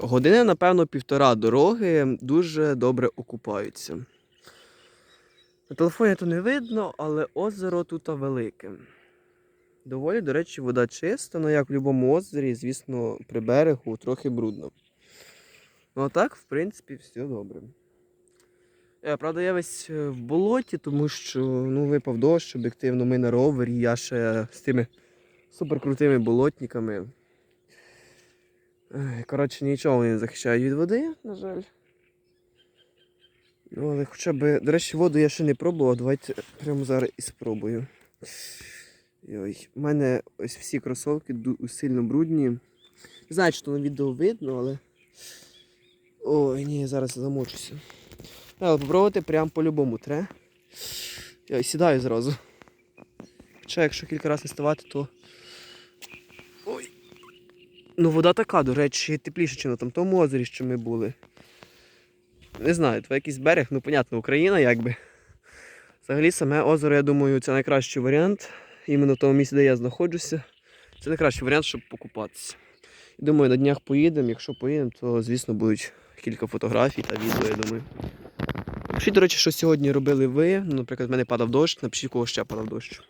години, напевно, півтора дороги дуже добре окупаються. На телефоні то не видно, але озеро тут велике. Доволі, до речі, вода чиста, але як в будь-якому озері, звісно, при берегу трохи брудно. Ну а так, в принципі, все добре. Е, Правда, я весь е, в болоті, тому що ну, випав дощ, об'єктивно, ми на ровері, я ще з тими суперкрутими болотниками. Коротше, нічого не захищають від води, на жаль. Ну, але хоча б, до речі, воду я ще не пробував, давайте прямо зараз і спробую. Ой, у мене ось всі кросовки сильно брудні. Не знаю, то на відео видно, але. Ой, ні, зараз замочуся. Але попробувати прям по-любому треба. Я сідаю зразу. Хоча якщо кілька разів не ставати, то. Ну вода така, до речі, тепліша, ніж на там тому озері, що ми були. Не знаю, то якийсь берег, ну понятно, Україна якби. Взагалі саме озеро, я думаю, це найкращий варіант. Іменно в тому місці, де я знаходжуся. Це найкращий варіант, щоб покупатися. Думаю, на днях поїдемо. Якщо поїдемо, то звісно будуть кілька фотографій та відео, я думаю. Напишіть, до речі, що сьогодні робили ви. Наприклад, в мене падав дощ, напишіть, кого ще падав дощ.